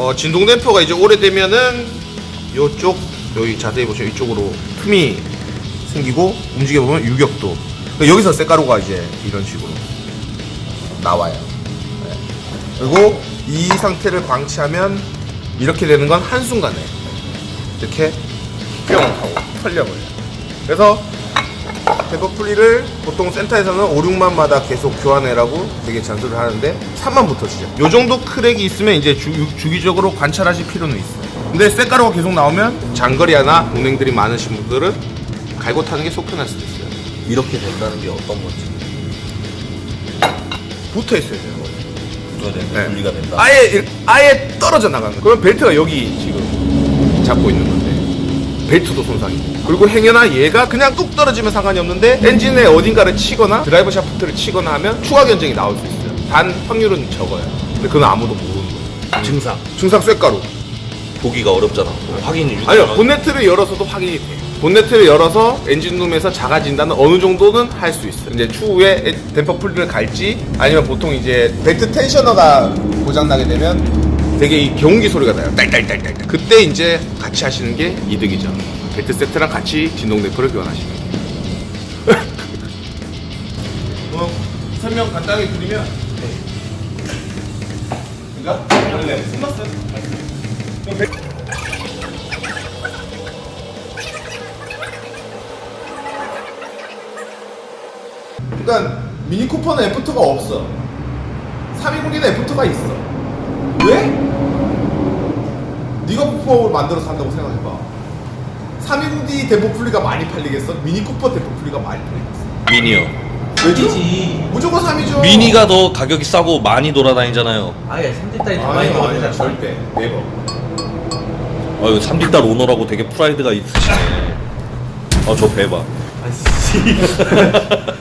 어, 진동 댐퍼가 이제 오래되면은 요쪽 여기 자세히 보시면 이쪽으로 틈이 생기고 움직여 보면 유격도 그러니까 여기서 쇳가루가 이제 이런 식으로 나와요. 네. 그리고 이 상태를 방치하면 이렇게 되는 건 한순간에 이렇게 뿅 하고 털려버려요. 그래서 페퍼플리를 보통 센터에서는 5, 6만마다 계속 교환해라고 되게 잔소리를 하는데 3만부터 시작. 요 정도 크랙이 있으면 이제 주, 기적으로 관찰하실 필요는 있어요. 근데 쇳가루가 계속 나오면 장거리 하나 운행들이 많으신 분들은 갈고 타는 게 속편할 수도 있어요. 이렇게 된다는 게 어떤 건지 붙어 있어야 돼요. 붙어야 되는데 네. 분리가 된다. 아예 일- 아예 떨어져 나가는 거예요. 그러면 벨트가 여기 지금 잡고 있는 건데 벨트도 손상이. 그리고 행여나 얘가 그냥 뚝 떨어지면 상관이 없는데 엔진에 어딘가를 치거나 드라이버 샤프트를 치거나 하면 추가 견적이 나올 수 있어요. 단 확률은 적어요. 근데 그건 아무도 모르는 거예요. 증상 중상 쇳가루. 보기가 어렵잖아. 확인이 아니요 본네트를 열어서도 확인이 돼요. 본네트를 열어서 엔진룸에서 진단은 어느 정도는 할 수 있어요. 이제 추후에 에- 댐퍼 풀리를 갈지 아니면 보통 이제 벨트 텐셔너가 고장 나게 되면 되게 이 경운기 소리가 나요. 딸딸딸딸. 그때 이제 같이 하시는 게 이득이죠. 벨트 세트랑 같이 진동 댐퍼를 교환하시면 돼요. 뭐 설명 간단하게 드리면 그러니까 원래 벨- 그러니까 미니 쿠퍼는 F2가 없어. 320에는 F2가 있어. 왜? 네가 쿠퍼를 만들어서 산다고 생각해봐. 320D 데포 플리가 많이 팔리겠어? 미니 쿠퍼 데포 플리가 많이 팔리겠어? 미니요. 왜죠? 이지 무조건 3이죠. 미니가 더 가격이 싸고 많이 돌아다니잖아요. 아예 3D 딸이 더 많이 아니 아니 먹어야 절대 네버. 아유 3뒷달 오너라고 되게 프라이드가 있으시네. 아저 배봐. 아씨